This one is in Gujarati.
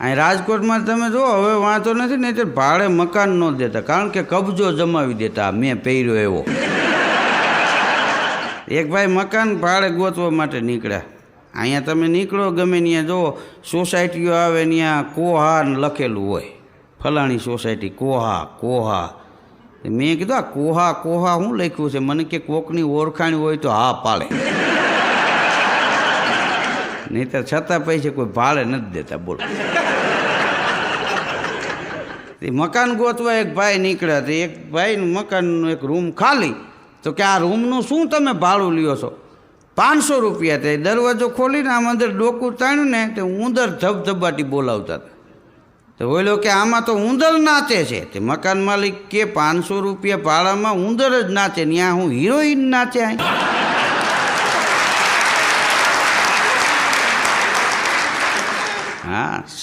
અહીં રાજકોટમાં તમે જુઓ, હવે વાંધો નથી ને ભાડે મકાન ન દેતા, કારણ કે કબજો જમાવી દેતા, મેં પહેર્યો એવો. એક ભાઈ મકાન ભાડે ગોતવા માટે નીકળ્યા. અહીંયા તમે નીકળો, ગમે ત્યાં જુઓ, સોસાયટીઓ આવે ત્યાં કોહા લખેલું હોય. ફલાણી સોસાયટી, કોહા કોહા. મેં કીધું, આ કોહા કોહા શું લખ્યું છે? મને કે કોકની ઓળખાણી હોય તો હા પાડે. નહીં તો છતાં પૈસે કોઈ ભાડે નથી દેતા, બોલો. મકાન ગોતવા એક ભાઈ નીકળ્યા તે એક ભાઈનું મકાનનું એક રૂમ ખાલી. તો કે આ રૂમનું શું તમે ભાડું લ્યો છો? પાંચસો રૂપિયા તે દરવાજો ખોલીને આમ અંદર ડોકું તાણ્યું ને તે ઉંદર ધબધબાટી બોલાવતા હતા. તો ઓલો કે આમાં તો ઉંદર નાચે છે. તે મકાન માલિક કે પાંચસો રૂપિયા ભાડામાં ઉંદર જ નાચે ને ત્યાં હું હિરોઈન નાચે અહીં ಸರ್